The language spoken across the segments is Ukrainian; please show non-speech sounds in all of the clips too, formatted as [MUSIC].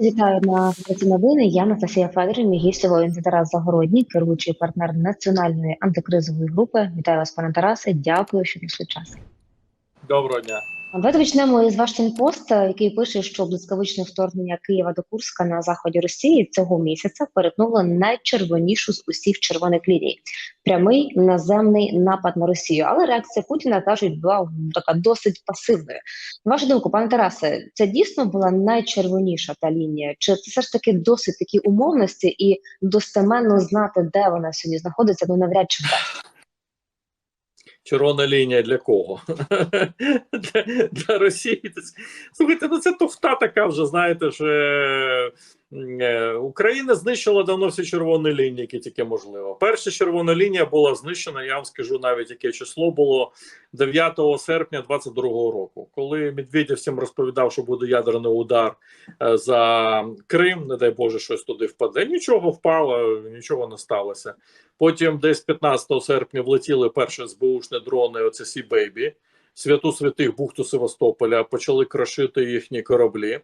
Вітаю на «Ці новини. Я Анастасія Федорів, мій гість Тарас Загородній, керуючий партнер національної антикризової групи. Вітаю вас, пане Тарасе. Дякую, що знайшли час. Доброго дня. Давайте почнемо із Вашингтон-Пост, який пише, що блискавичне вторгнення Києва до Курська на заході Росії цього місяця перетнуло найчервонішу з усіх червоних ліній прямий наземний напад на Росію. Але реакція Путіна кажуть була така досить пасивною. На вашу думку, пане Тарасе, це дійсно була найчервоніша та лінія? Чи це все ж таки досить такі умовності і достеменно знати, де вона сьогодні знаходиться? Ну навряд чи вдасться? Червона лінія для кого? [LAUGHS] для, Росії. Слухайте, ну це туфта така вже, знаєте, що е, Україна знищила давно всі червоні лінії, які тільки можливо. Перша червона лінія була знищена, я вам скажу навіть яке число було 9 серпня 22 року, коли Медведєв всім розповідав, що буде ядерний удар е, за Крим, не дай Боже, щось туди впаде. Нічого впало, нічого не сталося. Потім десь 15 серпня влетіли перші СБУшні дрони, оце Сі Бейбі, святу святих бухту Севастополя, почали крошити їхні кораблі.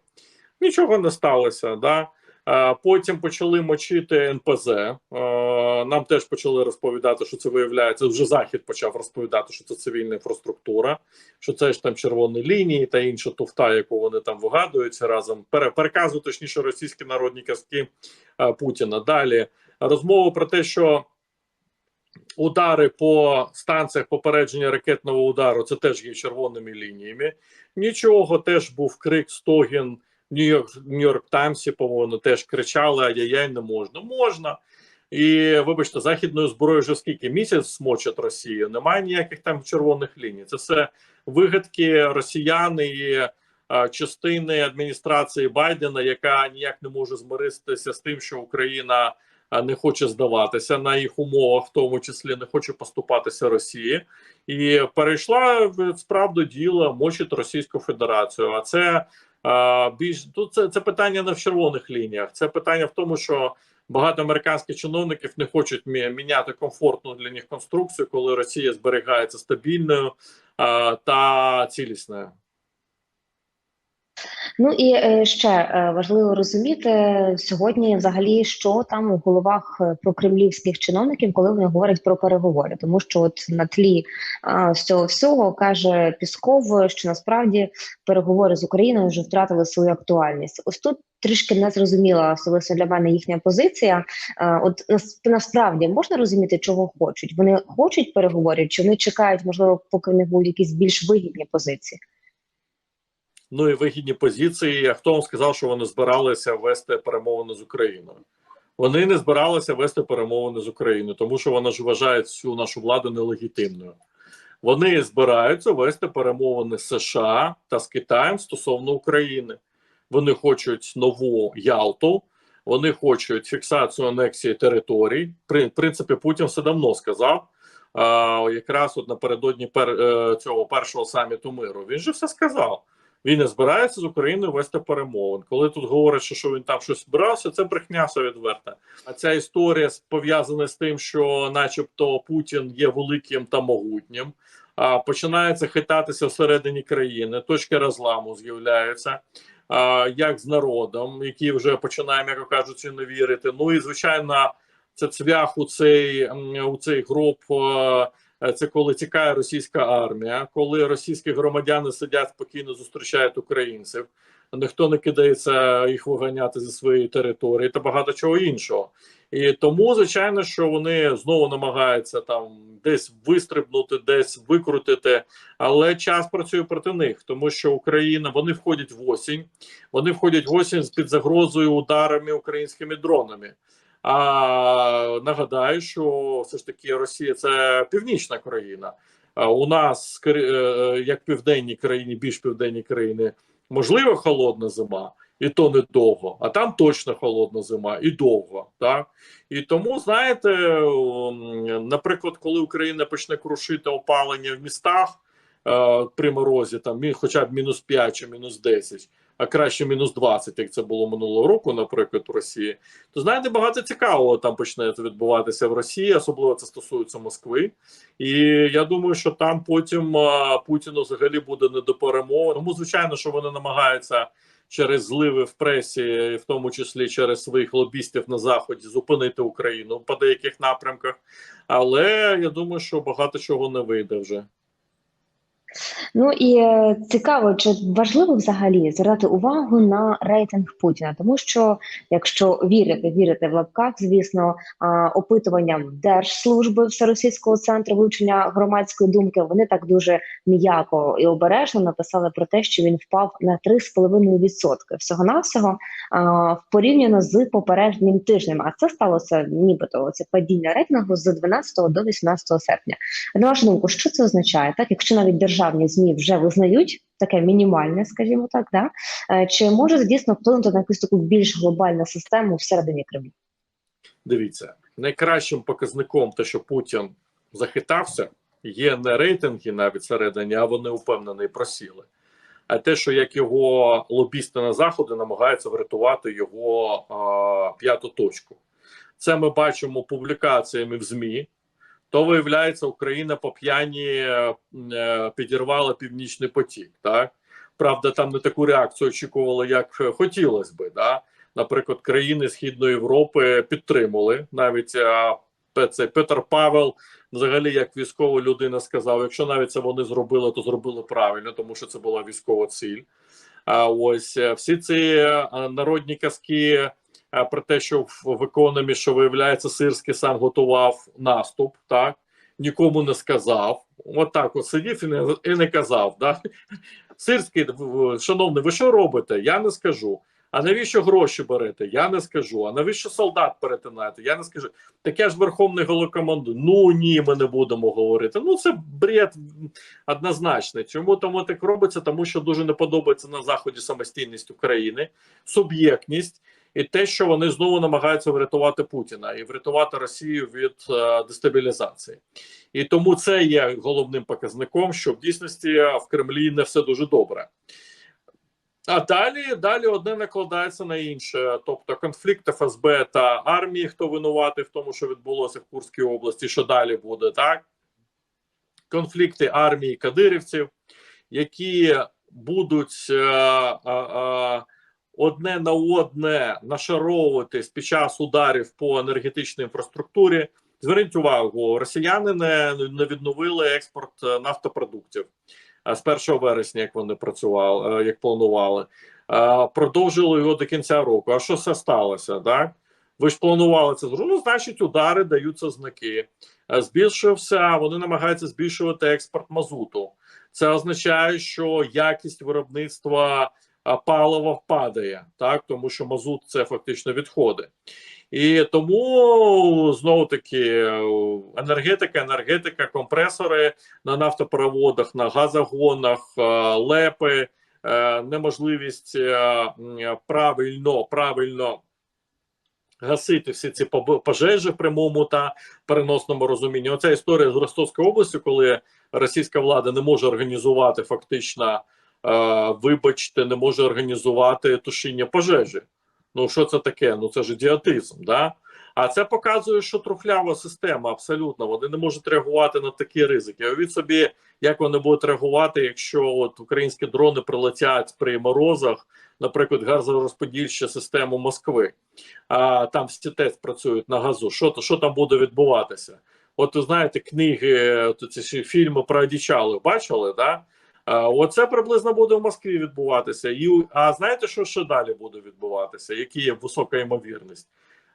Нічого не сталося. Да? А Потім почали мочити НПЗ. Нам теж почали розповідати, що це виявляється. Вже захід почав розповідати, що це цивільна інфраструктура, що це ж там червоні лінії та інша туфта, яку вони там вигадуються разом. Пере- Переказують точніше російські народні казки Путіна. Далі розмова про те, що удари по станціях попередження ракетного удару це теж є червоними лініями. Нічого теж був крик стогін. Нью-Йорк Нью-Йорк Таймсі, по-моєму, теж кричали: ай-яй-яй, не можна. Можна. І вибачте, західною зброєю вже скільки місяць смочать Росію. Немає ніяких там червоних ліній. Це все вигадки росіян і а, частини адміністрації Байдена, яка ніяк не може змиритися з тим, що Україна не хоче здаватися на їх умовах, в тому числі не хоче поступатися Росії, і перейшла справді діла мочить Російську Федерацію. А це а, більш тут це, це питання не в червоних лініях. Це питання в тому, що багато американських чиновників не хочуть міняти комфортну для них конструкцію, коли Росія зберігається стабільною а, та цілісною. Ну і е, ще е, важливо розуміти сьогодні, взагалі, що там у головах е, прокремлівських чиновників, коли вони говорять про переговори, тому що от на тлі з цього всього каже Пісков, що насправді переговори з Україною вже втратили свою актуальність. Ось тут трішки не зрозуміла особисто для мене їхня позиція. От насправді можна розуміти, чого хочуть. Вони хочуть переговорів, чи вони чекають, можливо, поки них будуть якісь більш вигідні позиції. Ну і вигідні позиції. А хто вам сказав, що вони збиралися вести перемовини з Україною? Вони не збиралися вести перемовини з Україною, тому що вони ж вважають всю нашу владу нелегітимною. Вони збираються вести перемовини з США та з Китаєм стосовно України. Вони хочуть нову Ялту, вони хочуть фіксацію анексії територій. При в принципі, Путін все давно сказав. А, якраз от напередодні пер, е, цього першого саміту миру. Він же все сказав. Він не збирається з Україною вести перемовин. Коли тут говорять, що, він там щось збирався, це брехня все відверта. А ця історія пов'язана з тим, що, начебто, Путін є великим та могутнім. А починається хитатися всередині країни, точки розламу з'являються. Як з народом, який вже починає, м'яко кажучи, не вірити. Ну і звичайно, це цвях у цей у цей гроб. Е, Це коли тікає російська армія, коли російські громадяни сидять спокійно зустрічають українців, ніхто не кидається їх виганяти зі своєї території та багато чого іншого. І тому, звичайно, що вони знову намагаються там десь вистрибнути, десь викрутити, але час працює проти них, тому що Україна вони входять в осінь, вони входять в осінь під загрозою ударами українськими дронами. А нагадаю, що все ж таки Росія це північна країна. А у нас скорі- е, як в південній країні, більш південній країни, можливо, холодна зима, і то недовго, а там точно холодна зима і довго. Так і тому, знаєте, наприклад, коли Україна почне крушити опалення в містах е, при морозі, там хоча б мінус 5 чи мінус 10, а краще мінус 20, як це було минулого року, наприклад, в Росії, то знаєте, багато цікавого там почне відбуватися в Росії, особливо це стосується Москви. І я думаю, що там потім а, Путіну взагалі буде не до перемоги. Тому, звичайно, що вони намагаються через зливи в пресі, в тому числі через своїх лобістів на заході, зупинити Україну по деяких напрямках. Але я думаю, що багато чого не вийде вже. Ну і е, цікаво, чи важливо взагалі звертати увагу на рейтинг Путіна, тому що якщо вірити, вірити в лапках, звісно, опитуванням держслужби всеросійського центру вивчення громадської думки, вони так дуже м'яко і обережно написали про те, що він впав на 3,5% всього навсього порівняно з попереднім тижнем. А це сталося нібито це падіння рейтингу з 12 до 18 серпня. На вашу думку, що це означає? Так, якщо навіть державні змі вже визнають таке мінімальне, скажімо так, да Е, чи може дійсно вплинути на якусь таку більш глобальну систему всередині Кремлю? Дивіться, найкращим показником, те, що Путін захитався, є не рейтинги навіть всередині, а вони упевнені просіли. А те, що як його лобісти на заході намагаються врятувати його а, п'яту точку, це ми бачимо публікаціями в ЗМІ. То виявляється, Україна по п'яні е, підірвала північний потік. Так правда, там не таку реакцію очікували, як хотілося би. Да? Наприклад, країни Східної Європи підтримали навіть це Петр Павел, взагалі, як військова людина, сказав: якщо навіть це вони зробили, то зробили правильно, тому що це була військова ціль. А ось е, всі ці народні казки про те, що в, економі, що виявляється, Сирський сам готував наступ, так нікому не сказав. От так от сидів і не, і не казав. Да? Сирський, шановний, ви що робите? Я не скажу. А навіщо гроші берете? Я не скажу. А навіщо солдат перетинаєте? Я не скажу. Таке ж верховний голокомандуй. Ну ні, ми не будемо говорити. Ну це бред однозначний. Чому тому так робиться? Тому що дуже не подобається на заході самостійність України, суб'єктність і те, що вони знову намагаються врятувати Путіна і врятувати Росію від е, дестабілізації. І тому це є головним показником, що в дійсності в Кремлі не все дуже добре. А далі далі одне накладається на інше. Тобто конфлікт ФСБ та армії, хто винуватий в тому, що відбулося в Курській області, що далі буде, так? Конфлікти армії кадирівців, які будуть е, е, е, одне на одне нашаровуватись під час ударів по енергетичній інфраструктурі. Зверніть увагу, росіяни не, не відновили експорт нафтопродуктів з 1 вересня, як вони працювали, як планували, продовжили його до кінця року. А що це сталося? Так ви ж планували це Ну, значить, удари даються знаки. Збільшився, вони намагаються збільшувати експорт мазуту. Це означає, що якість виробництва палива впадає, так тому що мазут це фактично відходи. І тому знову таки енергетика, енергетика, компресори на нафтопроводах, на газогонах, лепи, неможливість правильно правильно гасити всі ці пожежі в прямому та переносному розумінні. Оця історія з Ростовської області, коли російська влада не може організувати фактично, вибачте, не може організувати тушіння пожежі. Ну, що це таке? Ну це ж ідіотизм, да? А це показує, що трухлява система абсолютно. Вони не можуть реагувати на такі ризики. Уявіть собі, як вони будуть реагувати, якщо от українські дрони прилетять при морозах, наприклад, газорозподільча систему Москви, а там всі ТЕЦ працюють на газу. Що що там буде відбуватися? От ви знаєте, книги, ці фільми про одічали бачили, да? Оце приблизно буде в Москві відбуватися. І, А знаєте, що ще далі буде відбуватися? Які є висока ймовірність?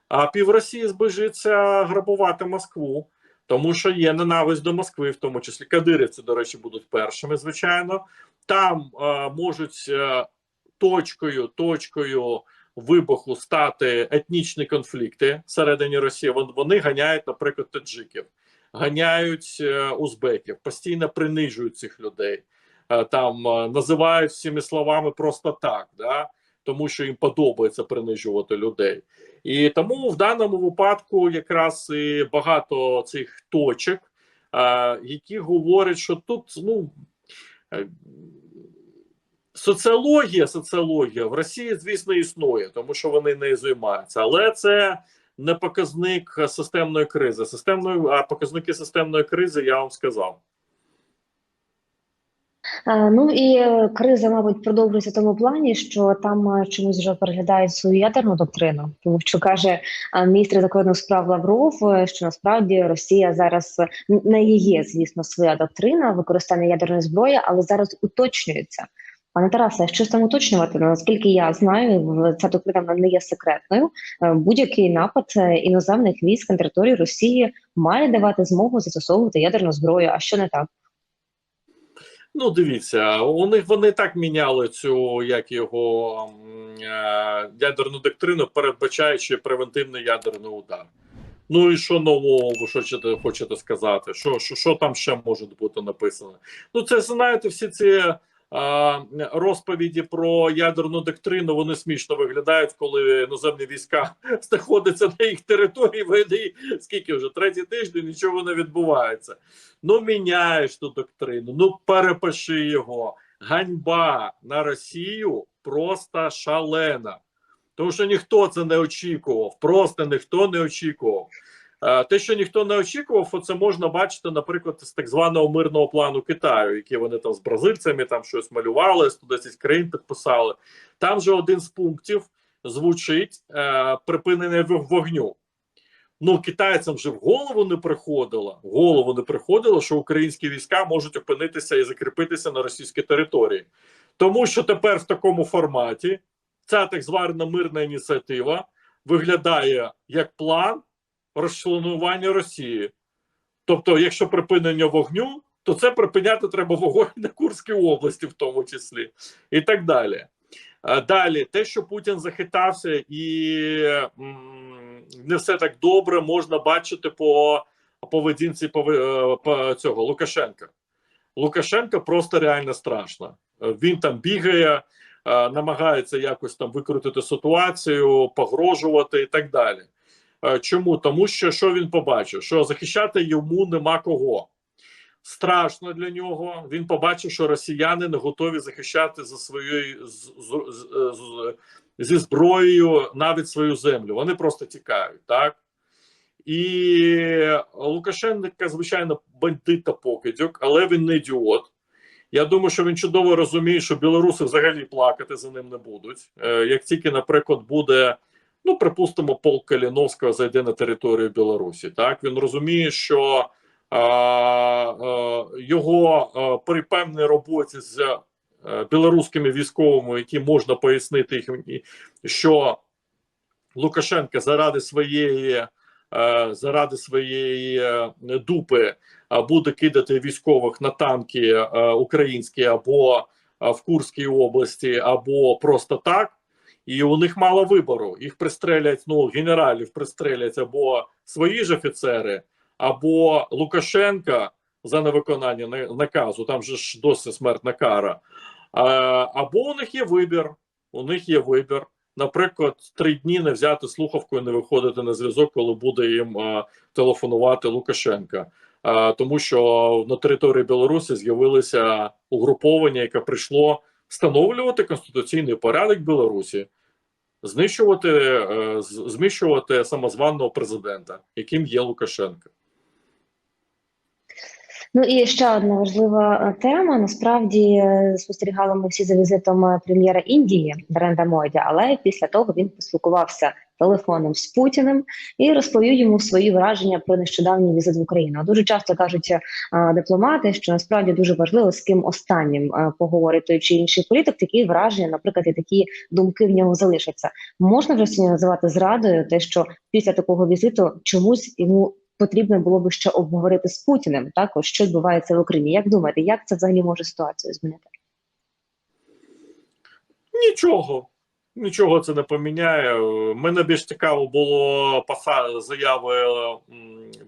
А пів Росії збежиться грабувати Москву, тому що є ненависть до Москви, в тому числі Кадирівці, до речі, будуть першими, звичайно. Там а, можуть а, точкою, точкою вибуху стати етнічні конфлікти всередині Росії. Вони ганяють, наприклад, таджиків, ганяють узбеків, постійно принижують цих людей. Там називають всіми словами просто так, да тому що їм подобається принижувати людей, і тому в даному випадку якраз і багато цих точок, які говорять, що тут ну е, соціологія, соціологія в Росії, звісно, існує, тому що вони не займаються, але це не показник системної кризи. Системної а показники системної кризи я вам сказав. Е, Ну і е, криза, мабуть, продовжується в тому плані, що там е, чомусь вже переглядають свою ядерну доктрину, тому що каже міністр закордонних справ Лавров, що насправді Росія зараз не є, звісно, своя доктрина використання ядерної зброї, але зараз уточнюється. Пане Тарасе, що там уточнювати? Ну, Наскільки я знаю, ця доктрина не є секретною. Будь-який напад іноземних військ на території Росії має давати змогу застосовувати ядерну зброю. А що не так? Ну, дивіться, у них вони так міняли цю як його е, ядерну доктрину, передбачаючи превентивний ядерний удар. Ну і що нового ви хочете, хочете сказати? Що, що, що там ще може бути написано? Ну, це знаєте, всі ці розповіді про ядерну доктрину вони смішно виглядають, коли іноземні війська [LAUGHS] знаходяться на їх території. Вони скільки вже третій тиждень нічого не відбувається. Ну, міняєш ту доктрину, ну перепиши його. Ганьба на Росію просто шалена. Тому що ніхто це не очікував, просто ніхто не очікував. Е, Те, що ніхто не очікував, це можна бачити, наприклад, з так званого мирного плану Китаю, який вони там з бразильцями там щось малювали, 110 країн підписали. Там же один з пунктів звучить е, припинення вогню. Ну, китайцям вже в голову не приходило, в голову не приходило, що українські війська можуть опинитися і закріпитися на російській території. Тому що тепер в такому форматі ця так звана мирна ініціатива виглядає як план розчленування Росії. Тобто, якщо припинення вогню, то це припиняти треба вогонь на Курській області, в тому числі, і так далі. Далі, те, що Путін захитався, і не все так добре, можна бачити по поведінці е, цього Лукашенка. Лукашенка просто реально страшно. Е, Він там бігає, е, намагається якось там викрутити ситуацію, погрожувати і так далі. Е, Чому? Тому що що він побачив? Що захищати йому нема кого. Страшно для нього. Він побачив, що росіяни не готові захищати за своєю з, з, з, зі зброєю навіть свою землю. Вони просто тікають, так? І Лукашенко, звичайно, бандит та покидьок, але він не ідіот. Я думаю, що він чудово розуміє, що білоруси взагалі плакати за ним не будуть. Е, Як тільки, наприклад, буде, ну припустимо, полк Каліновського зайде на територію Білорусі, так він розуміє, що а, а, його а, при певній роботі з е, білоруськими військовими, які можна пояснити їх, що Лукашенко заради своєї е, заради своєї е, дупи е, буде кидати військових на танки е, українські або е, в Курській області, або просто так. І у них мало вибору. Їх пристрелять, ну генералів пристрелять або свої ж офіцери, або Лукашенка за невиконання наказу. Там же ж досі смертна кара. Або у них є вибір. У них є вибір. Наприклад, три дні не взяти слухавку і не виходити на зв'язок, коли буде їм телефонувати Лукашенка. Тому що на території Білорусі з'явилося угруповання, яке прийшло встановлювати конституційний порядок Білорусі, знищувати, знищувати самозваного президента, яким є Лукашенко. Ну і ще одна важлива е, тема. Насправді е, спостерігали ми всі за візитом е, прем'єра Індії Бренда Моді, але після того він поспілкувався телефоном з Путіним і розповів йому свої враження про нещодавній візит в Україну. Дуже часто кажуть е, дипломати, що насправді дуже важливо з ким останнім е, поговорить той чи інший політик. Такі враження, наприклад, і такі думки в нього залишаться. Можна вже сьогодні називати зрадою, те, що після такого візиту чомусь йому потрібно було би ще обговорити з Путіним також, що відбувається в Україні. Як думаєте, як це взагалі може ситуацію змінити? Нічого. Нічого це не поміняє. Мене більш цікаво було заяви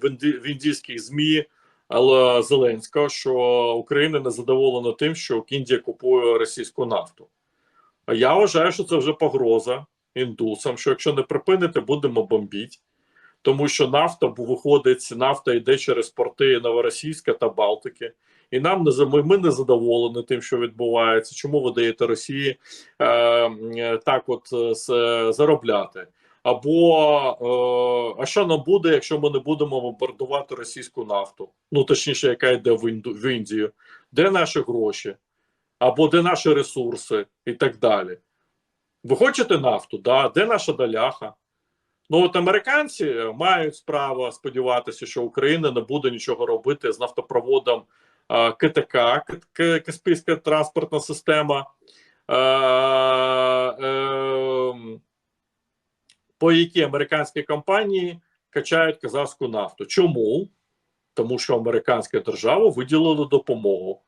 в, індійських ЗМІ Зеленського, що Україна не задоволена тим, що Індія купує російську нафту. Я вважаю, що це вже погроза індусам, що якщо не припините, будемо бомбити. Тому що нафта виходить, нафта йде через порти Новоросійська та Балтики. І нам не ми, не задоволені тим, що відбувається. Чому ви даєте Росії е, е, так, от е, заробляти? Або е, а що нам буде, якщо ми не будемо бомбардувати російську нафту? Ну точніше, яка йде в Інду в Індію? Де наші гроші? або де наші ресурси, і так далі. Ви хочете нафту? Да. Де наша доляха? Ну от американці мають право сподіватися, що Україна не буде нічого робити з нафтопроводом е, КТК, Каспійська транспортна система, е, е, по якій американські компанії качають казахську нафту. Чому? Тому що американська держава виділила допомогу.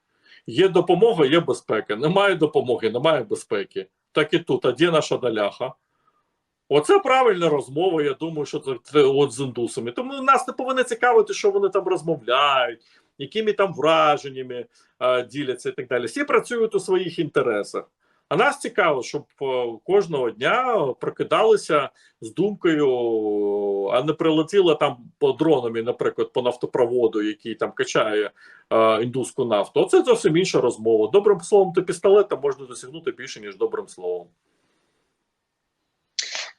Є допомога, є безпека. Немає допомоги, немає безпеки. Так і тут. А де наша доляха? Оце правильна розмова. Я думаю, що це от з індусами. Тому нас не повинно цікавити, що вони там розмовляють, якими там враженнями а, діляться і так далі. Всі працюють у своїх інтересах. А нас цікаво, щоб е, кожного дня прокидалися з думкою, а не прилетіло там по дронами, наприклад, по нафтопроводу, який там качає е, індуську нафту. Оце зовсім інша розмова. Добрим словом та пістолетом можна досягнути більше, ніж добрим словом.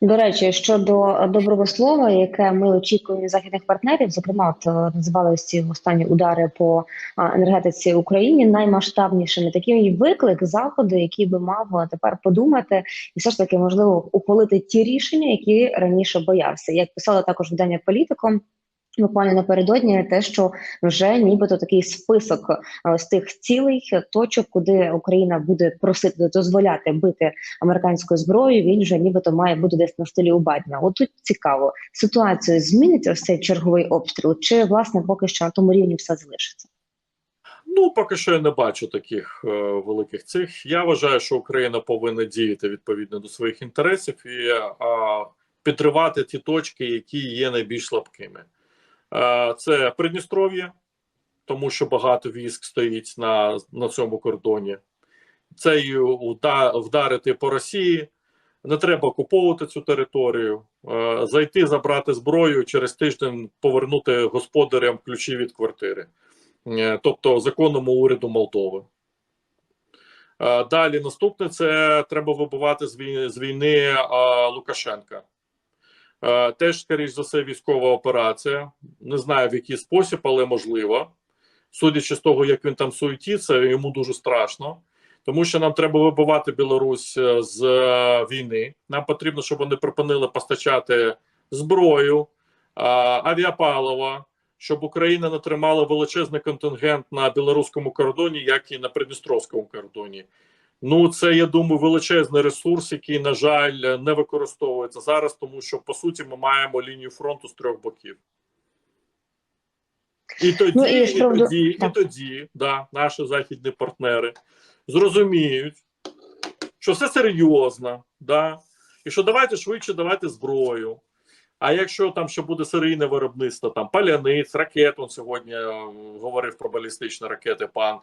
До речі, щодо доброго слова, яке ми очікуємо західних партнерів, зокрема, от е, називалися ці останні удари по енергетиці Україні наймасштабнішими. Такий виклик заходу, який би мав е, тепер подумати, і все ж таки можливо ухвалити ті рішення, які раніше боявся. Як писала також видання політиком. Буквально напередодні те, що вже нібито такий список е, з тих цілей точок, куди Україна буде просити дозволяти бити американською зброєю, він вже нібито має бути десь на столі у Байдена. От тут цікаво, ситуацію зміниться ось цей черговий обстріл, чи власне поки що на тому рівні все залишиться? Ну, поки що я не бачу таких е, великих цих. Я вважаю, що Україна повинна діяти відповідно до своїх інтересів і е, підривати ті точки, які є найбільш слабкими. Е, це Придністров'я, тому що багато військ стоїть на, на цьому кордоні. Це і вдарити по Росії. Не треба окуповувати цю територію, е, зайти, забрати зброю через тиждень повернути господарям ключі від квартири. Е, тобто законному уряду Молдови. Далі наступне це треба вибивати з війни, Лукашенка. Е, Теж, скоріш за все, військова операція. Не знаю в який спосіб, але можливо. Судячи з того, як він там суетиться, йому дуже страшно. Тому що нам треба вибивати Білорусь е, з е, війни. Нам потрібно, щоб вони припинили постачати зброю, авіапаливо, щоб Україна не тримала величезний контингент на білоруському кордоні, як і на Придністровському кордоні. Ну, це я думаю, величезний ресурс, який, на жаль, не використовується зараз, тому що по суті ми маємо лінію фронту з трьох боків. І тоді, Ну, і і, з приводу- тоді, і тоді, да, наші західні партнери зрозуміють, що все серйозно, да, і що давайте швидше давайте зброю. А якщо там ще буде серійне виробництво, там паляниць, ракет, он сьогодні е, говорив про балістичні ракети, пан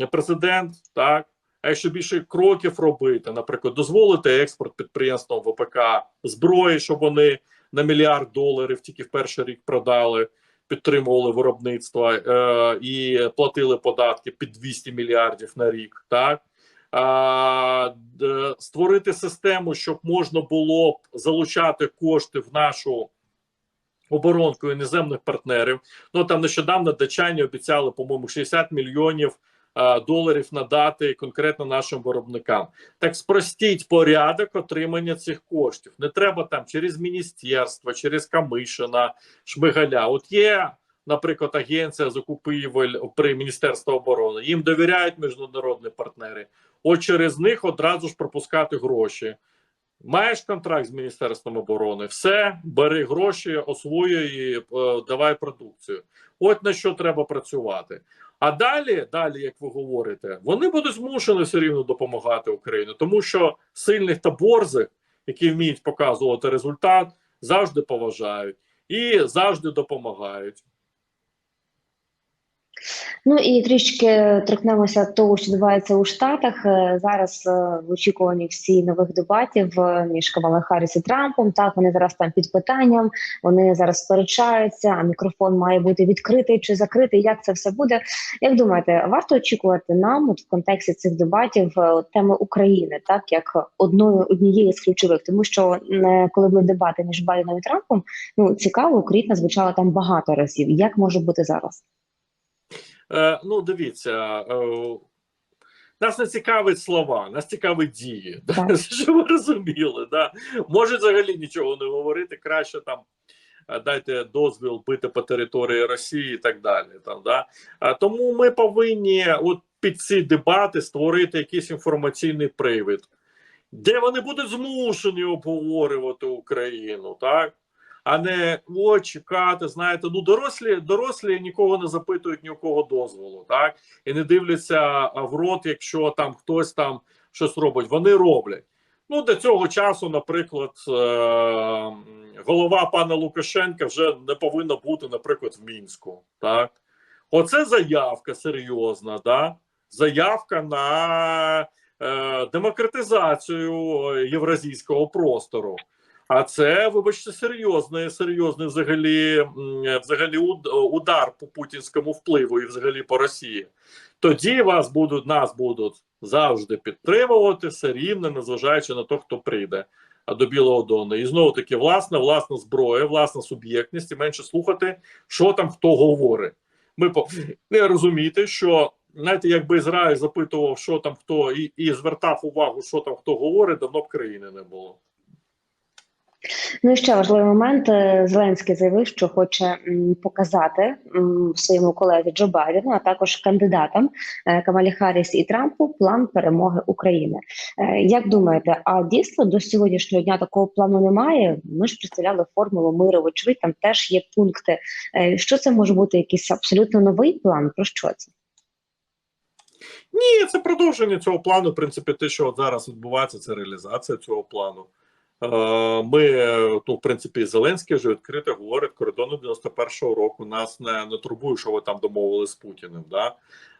е, президент, так. А якщо більше кроків робити, наприклад, дозволити експорт підприємствам ВПК зброї, щоб вони на мільярд доларів тільки в перший рік продали, підтримували виробництво е, і платили податки під 200 мільярдів на рік, так а, д- створити систему, щоб можна було б залучати кошти в нашу оборонку іноземних партнерів. Ну там нещодавно датчані обіцяли, по-моєму, 60 мільйонів доларів надати конкретно нашим виробникам. Так спростіть порядок отримання цих коштів. Не треба там через міністерство, через Камишина, Шмигаля. От є. Наприклад, агенція закупівель при Міністерстві оборони їм довіряють міжнародні партнери. От через них одразу ж пропускати гроші. Маєш контракт з Міністерством оборони, все, бери гроші, освоюй і е, давай продукцію. От на що треба працювати. А далі, далі, як ви говорите, вони будуть змушені все рівно допомагати Україні, тому що сильних та борзих, які вміють показувати результат, завжди поважають і завжди допомагають. Ну і трішки торкнемося того, що відбувається у Штатах. Е, Зараз е, в очікуванні всі нових дебатів е, між Камалою Харріс і Трампом. Так вони зараз там під питанням, вони зараз сперечаються. А мікрофон має бути відкритий чи закритий. Як це все буде? Як думаєте, варто очікувати нам от в контексті цих дебатів теми України, так як одною однієї з ключових, тому що коли були дебати між Байденом і Трампом, ну цікаво, Україна звучала там багато разів. Як може бути зараз? Е, ну, дивіться, е, Нас не цікавить слова, нас цікавить дії. Да? [LAUGHS] Що ви розуміли? Да? Може взагалі нічого не говорити, краще там е, дайте дозвіл бити по території Росії і так далі. Там, да? а, тому ми повинні от під ці дебати створити якийсь інформаційний привід, де вони будуть змушені обговорювати Україну, так? А не о, чекати, знаєте, ну дорослі, дорослі нікого не запитують ні у кого дозволу, так? І не дивляться в рот, якщо там хтось там щось робить. Вони роблять. Ну, до цього часу, наприклад, е- голова пана Лукашенка вже не повинна бути, наприклад, в Мінську. Так? Оце заявка серйозна, да? заявка на е- демократизацію євразійського простору. А це, вибачте, серйозний, серйозний взагалі, взагалі удар по путінському впливу і взагалі по Росії. Тоді вас будуть нас будуть завжди підтримувати все рівно, незважаючи на те, хто прийде до Білого Дону. І знову таки, власна, власна зброя, власна суб'єктність і менше слухати, що там хто говорить. Ми по не розумієте, що знаєте, якби Ізраїль запитував, що там хто, і, і звертав увагу, що там хто говорить, давно б країни не було. Ну і ще важливий момент. Е, Зеленський заявив, що хоче показати своєму колезі Джо Байдену, а також кандидатам е, Камалі Харріс і Трампу план перемоги України. Е, Як думаєте, а дійсно до сьогоднішнього дня такого плану немає? Ми ж представляли формулу миру. Вочевидь, там теж є пункти. Що це може бути? Якийсь абсолютно новий план? Про що це? Ні, це продовження цього плану. В принципі, те, що зараз відбувається, це реалізація цього плану. Е, Ми, ну, в принципі, Зеленський вже відкрито говорить кордону 91-го року. Нас не, не турбує, що ви там домовились з Путіним. Да?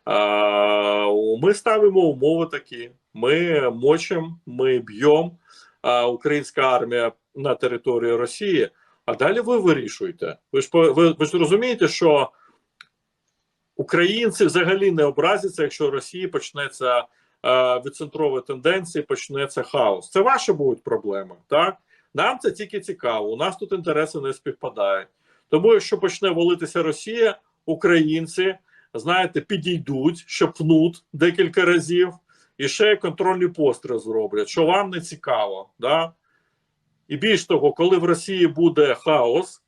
Е, Ми ставимо умови такі: ми мочимо, ми б'ємо е, українська армія на території Росії. А далі ви вирішуєте. Ви ж ви, ви ж розумієте, що українці взагалі не образяться, якщо в Росії почнеться відцентрові тенденції, почнеться хаос. Це ваші будуть проблеми, так? Нам це тільки цікаво. У нас тут інтереси не співпадають. Тому, якщо почне валитися Росія, українці, знаєте, підійдуть, шепнуть декілька разів і ще й контрольний постріл зроблять, що вам не цікаво. Да? І більш того, коли в Росії буде хаос,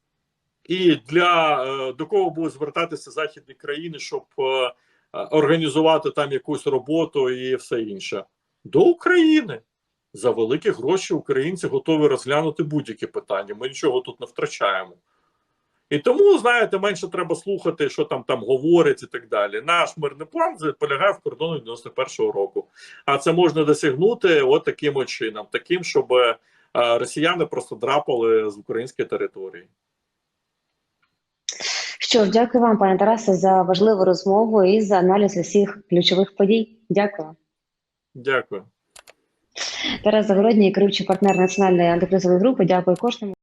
і для е, до кого будуть звертатися західні країни, щоб е, е, організувати там якусь роботу і все інше? До України. За великі гроші українці готові розглянути будь-які питання. Ми нічого тут не втрачаємо. І тому, знаєте, менше треба слухати, що там там говорять і так далі. Наш мирний план полягає в кордоні 91-го року. А це можна досягнути от таким чином, таким, щоб е, росіяни просто драпали з української території. Що ж, дякую вам, пане Тарасе, за важливу розмову і за аналіз усіх ключових подій. Дякую. Дякую. Тарас Загородній, керуючий партнер національної антикризової групи. Дякую кожному.